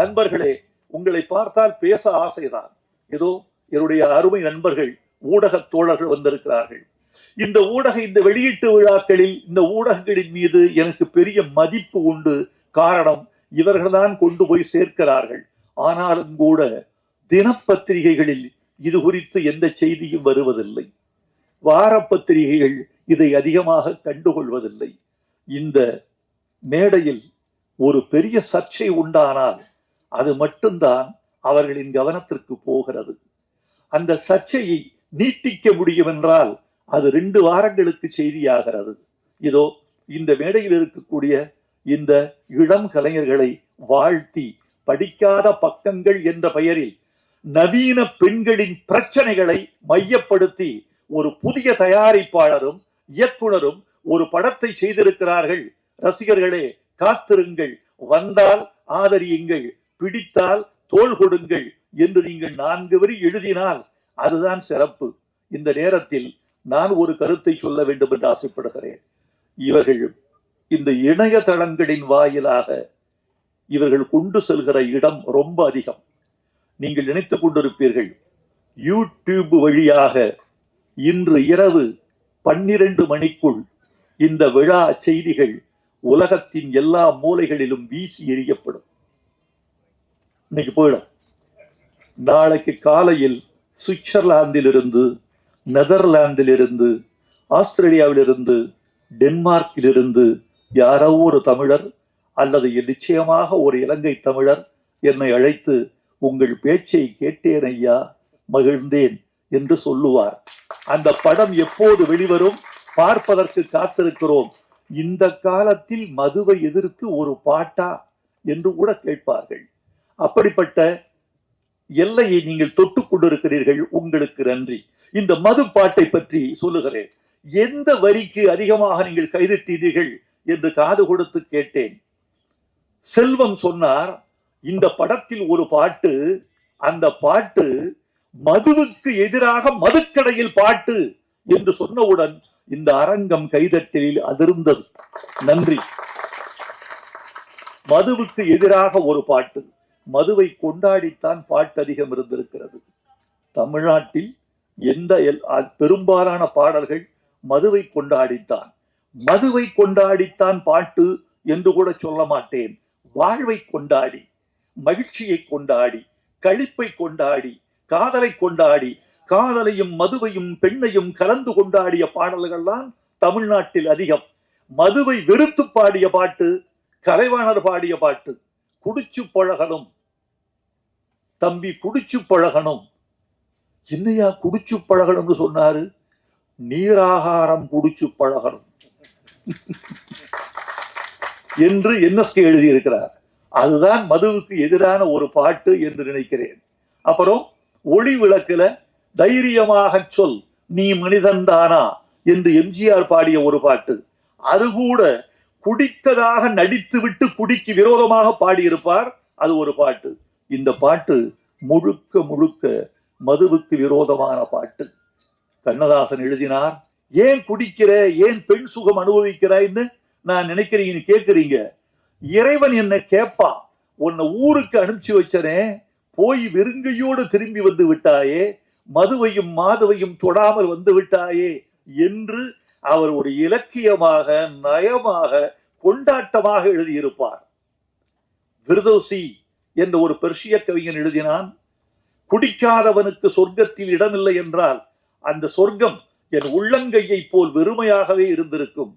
நண்பர்களே உங்களை பார்த்தால் பேச ஆசைதான். ஏதோ என்னுடைய அருமை நண்பர்கள் ஊடக தோழர்கள் வந்திருக்கிறார்கள். இந்த ஊடக இந்த வெளியீட்டு விழாக்களில் இந்த ஊடகங்களின் மீது எனக்கு பெரிய மதிப்பு உண்டு. காரணம் இவர்கள்தான் கொண்டு போய் சேர்க்கிறார்கள். ஆனாலும் கூட தினப்பத்திரிகைகளில் இது குறித்து எந்த செய்தியும் வருவதில்லை. வார பத்திரிகைகள் இதை அதிகமாக கண்டுகொள்வதில்லை. இந்த மேடையில் ஒரு பெரிய சர்ச்சை உண்டானால் அது மட்டும்தான் அவர்களின் கவனத்திற்கு போகிறது. அந்த சர்ச்சையை நீட்டிக்க முடியும் என்றால் அது ரெண்டு வாரங்களுக்கு செய்தியாகிறது. இதோ இந்த மேடையில் இருக்கக்கூடிய இந்த இளம் கலைஞர்களை வாழ்த்தி படிக்காத பக்கங்கள் என்ற பெயரில் நவீன பெண்களின் பிரச்சனைகளை மையப்படுத்தி ஒரு புதிய தயாரிப்பாளரும் இயக்குனரும் ஒரு படத்தை செய்திருக்கிறார்கள். ரசிகர்களே காத்திருங்கள். வந்தால் ஆதரியுங்கள். பிடித்தால் தோள் கொடுங்கள் என்று நீங்கள் நான்கு வரி எழுதினால் அதுதான் சிறப்பு. இந்த நேரத்தில் நான் ஒரு கருத்தை சொல்ல வேண்டும் என்று ஆசைப்படுகிறேன். இவர்கள் இந்த இணையதளங்களின் வாயிலாக இவர்கள் கொண்டு செல்கிற இடம் ரொம்ப அதிகம். நீங்கள் நினைத்துக் கொண்டிருப்பீர்கள் யூடியூப் வழியாக இன்று இரவு பன்னிரண்டு மணிக்குள் இந்த விழா செய்திகள் உலகத்தின் எல்லா மூலைகளிலும் வீசி எறியப்படும். இன்னைக்கு போயிடும். நாளைக்கு காலையில் சுவிட்சர்லாந்திலிருந்து நெதர்லாந்திலிருந்து ஆஸ்திரேலியாவிலிருந்து டென்மார்க்கிலிருந்து யாரோ ஒரு தமிழர் அல்லது நிச்சயமாக ஒரு இலங்கை தமிழர் என்னை அழைத்து உங்கள் பேச்சை கேட்டேன் ஐயா மகிழ்ந்தேன் என்று சொல்லுவார். அந்த படம் எப்போது வெளிவரும் பார்ப்பதற்கு காத்திருக்கிறோம். இந்த காலத்தில் மதுவை எதிர்த்து ஒரு பாட்டா என்று கூட கேட்பார்கள். அப்படிப்பட்ட எல்லையை நீங்கள் தொட்டுக் கொண்டிருக்கிறீர்கள். உங்களுக்கு நன்றி. இந்த மது பாட்டை பற்றி சொல்லுகிறேன். எந்த வரிக்கு அதிகமாக நீங்கள் கைதிட்டீர்கள் என்று காது கொடுத்து கேட்டேன். செல்வம் சொன்னார் இந்த படத்தில் ஒரு பாட்டு அந்த பாட்டு மதுவுக்கு எதிராக மதுக்கடையில் பாட்டு என்று சொன்னவுடன் இந்த அரங்கம் கைதட்டலில் அதிர்ந்தது. நன்றி. மதுவுக்கு எதிராக ஒரு பாட்டு. மதுவை கொண்டாடித்தான் பாட்டு அதிகம் இருந்திருக்கிறது. தமிழ்நாட்டில் எந்த எல்- அ- பெரும்பாலான பாடல்கள் மதுவை கொண்டாடித்தான். மதுவை கொண்டாடித்தான் பாட்டு என்று கூட சொல்ல மாட்டேன். வாழ்வை கொண்டாடி மகிழ்ச்சியை கொண்டாடி களிப்பை கொண்டாடி காதலை கொண்டாடி காதலையும் மதுவையும் பெண்ணையும் கலந்து கொண்டாடிய பாடல்கள்லாம் தமிழ்நாட்டில் அதிகம். மதுவை வெறுத்து பாடிய பாட்டு கலைவாணர் பாடிய பாட்டு குடிச்சு பழகலும் தம்பி குடிச்சு பழகணும். என்னையா குடிச்சு பழகணும்னு சொன்னாரு? நீராகாரம் குடிச்சு பழகணும். என்று என்எஸ்கே எழுதியிருக்கிறார். அதுதான் மதுவுக்கு எதிரான ஒரு பாட்டு என்று நினைக்கிறேன். அப்புறம் ஒளி விளக்குல தைரியமாக சொல் நீ மனிதன்தானா என்று எம்ஜிஆர் பாடிய ஒரு பாட்டு. அது கூட குடித்ததாக நடித்துவிட்டு குடிக்கு விரோதமாக பாடியிருப்பார். அது ஒரு பாட்டு. இந்த பாட்டு முழுக்க முழுக்க மதுவுக்கு விரோதமான பாட்டு. கண்ணதாசன் எழுதினார் ஏன் குடிக்கிற ஏன் பெண் சுகம் அனுபவிக்கிறாய்ன்னு நான் நினைக்கிறீங்க கேட்குறீங்க. இறைவன் என்ன கேட்பான். உன்னை ஊருக்கு அனுப்பிச்சு வச்சனே போய் வெறுங்கையோடு திரும்பி வந்து விட்டாயே மதுவையும் மாதுவையும் தொடாமல் வந்து விட்டாயே என்று அவர் ஒரு இலக்கியமாக நயமாக கொண்டாட்டமாக எழுதியிருப்பார். விருதோசி என்று ஒரு பெர்ஷிய கவிஞன் எழுதினான் குடிக்காதவனுக்கு சொர்க்கத்தில் இடமில்லை என்றால் அந்த சொர்க்கம் என் உள்ளங்கையை போல் வெறுமையாகவே இருந்திருக்கும்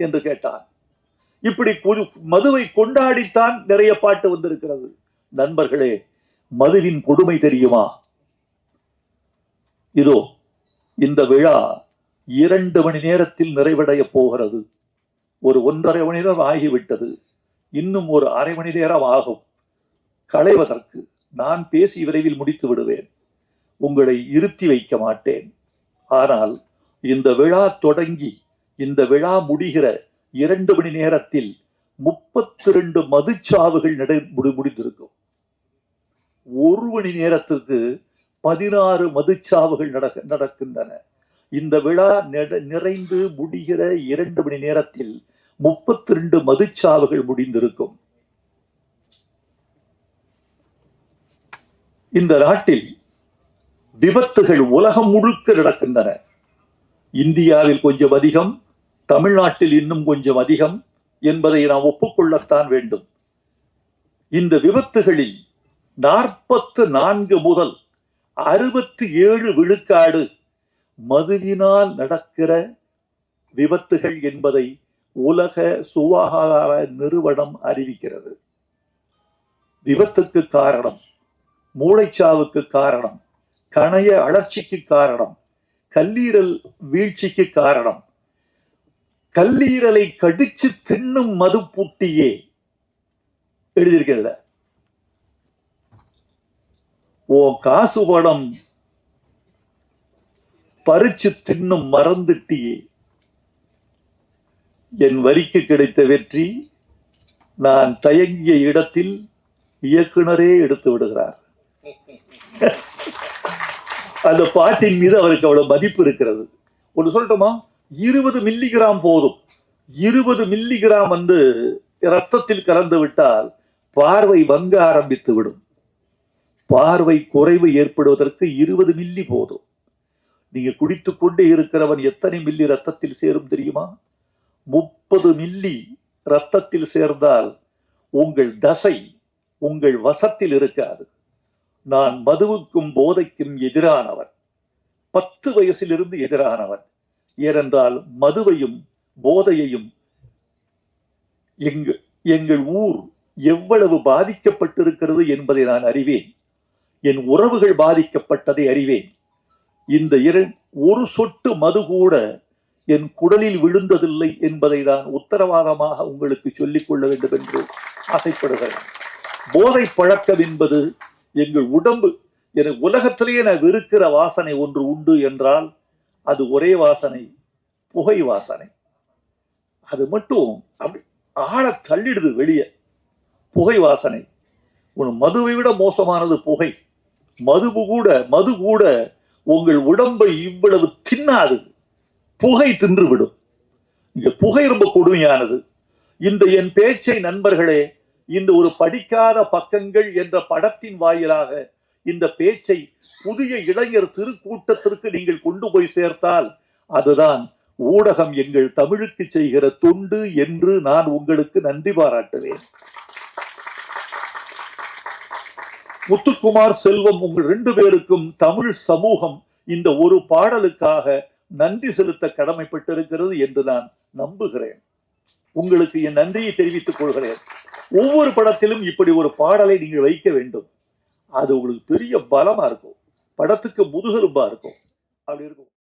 என்று கேட்டான். இப்படி மதுவை கொண்டாடித்தான் நிறைய பாட்டு வந்திருக்கிறது. நண்பர்களே மதுவின் கொடுமை தெரியுமா? இதோ இந்த விழா இரண்டு மணி நேரத்தில் நிறைவடைய போகிறது. ஒரு ஒன்றரை மணி நேரம் ஆகிவிட்டது. இன்னும் ஒரு அரை மணி நேரம் ஆகும். களைவதற்கு நான் பேசி விரைவில் முடித்து விடுவேன். உங்களை இருத்தி வைக்க மாட்டேன். ஆனால் இந்த விழா தொடங்கி இந்த விழா முடிகிற இரண்டு மணி நேரத்தில் முப்பத்தி ரெண்டு மதுச்சாவுகள் நடை முடிந்திருக்கும். ஒரு மணி நேரத்திற்கு பதினாறு மதுச்சாவுகள் நடக்க நடக்கின்றன. இந்த விழா நிறைந்து முடிகிற இரண்டு மணி நேரத்தில் முப்பத்தி ரெண்டு மதுச்சாவுகள் முடிந்திருக்கும். இந்த நாட்டில் விபத்துகள் உலகம் முழுக்க நடக்கின்றன. இந்தியாவில் கொஞ்சம் அதிகம் தமிழ்நாட்டில் இன்னும் கொஞ்சம் அதிகம் என்பதை நாம் ஒப்புக்கொள்ளத்தான் வேண்டும். இந்த விபத்துகளில் நாற்பத்து நான்கு முதல் அறுபத்தி ஏழு விழுக்காடு மதுவினால் நடக்கிற விபத்துகள் என்பதை உலக சுகாதார நிறுவனம் அறிவிக்கிறது. விபத்துக்கு காரணம் மூளைச்சாவுக்கு காரணம் கணைய அழற்சிக்கு காரணம் கல்லீரல் வீழ்ச்சிக்கு காரணம். கல்லீரலை கடிச்சு தின்னும் மது பூட்டியே எழுதியிருக்கிறதுல. ஓ காசு படம் பறிச்சு தின்னும் மறந்துட்டியே. என் வரிக்கு கிடைத்த வெற்றி நான் தயங்கிய இடத்தில் இயக்குனரே எடுத்து விடுகிறார். அந்த பாட்டின் மீது அவருக்கு அவ்வளவு மதிப்பு இருக்கிறது. ஒன்று சொல்லட்டுமா? இருபது மில்லிகிராம் போதும். இருபது மில்லிகிராம் வந்து ரத்தத்தில் கலந்து விட்டால் பார்வை வங்க ஆரம்பித்து விடும். பார்வை குறைவு ஏற்படுவதற்கு இருபது மில்லி போதும். நீங்க குடித்து கொண்டே இருக்கிறவன் எத்தனை மில்லி ரத்தத்தில் சேரும் தெரியுமா? முப்பது மில்லி ரத்தத்தில் சேர்ந்தால் உங்கள் தசை உங்கள் வசத்தில் இருக்காது. நான் மதுவுக்கும் போதைக்கும் எதிரானவன். பத்து வயசிலிருந்து எதிரானவன். ஏனென்றால் மதுவையும் போதையையும் எங்கள் எங்கள் ஊர் எவ்வளவு பாதிக்கப்பட்டிருக்கிறது என்பதை நான் அறிவேன். என் உறவுகள் பாதிக்கப்பட்டதை அறிவேன். இந்த இர ஒரு சொட்டு மது கூட என் குடலில் விழுந்ததில்லை என்பதை நான் உத்தரவாதமாக உங்களுக்கு சொல்லிக் கொள்ள வேண்டும் என்று ஆசைப்படுகிறேன். போதை பழக்கம் என்பது எங்கள் உடம்பு எனக்கு உலகத்திலேயே நான் வெறுக்கிற வாசனை ஒன்று உண்டு என்றால் அது ஒரே வாசனை புகை வாசனை. அது மட்டும் அப்படி ஆழ தள்ளிடுது வெளியே. புகை வாசனை. உன் மதுவை விட மோசமானது புகை. மதுவு கூட மது கூட உங்கள் உடம்பை இவ்வளவு தின்னாது. புகை தின்றுவிடும் இங்க புகை ரொம்ப கொடுமையானது. இந்த என் பேச்சை நண்பர்களே இந்த ஒரு படிக்காத பக்கங்கள் என்ற படத்தின் வாயிலாக இந்த பேச்சை புதிய இளைஞர் திருக்கூட்டத்திற்கு நீங்கள் கொண்டு போய் சேர்த்தால் அதுதான் ஊடகம் எங்கள் தமிழுக்கு செய்கிற தொண்டு என்று நான் உங்களுக்கு நன்றி பாராட்டுவேன். முத்துக்குமார் செல்வம் உங்கள் ரெண்டு பேருக்கும் தமிழ் சமூகம் இந்த ஒரு பாடலுக்காக நன்றி செலுத்த கடமைப்பட்டிருக்கிறது என்று நான் நம்புகிறேன். உங்களுக்கு என் நன்றியை தெரிவித்துக் கொள்கிறேன். ஒவ்வொரு படத்திலும் இப்படி ஒரு பாடலை நீங்கள் வைக்க வேண்டும். அது உங்களுக்கு பெரிய பலமா இருக்கும். படத்துக்கு முதுகெலும்பா இருக்கும். அப்படி இருக்கும்.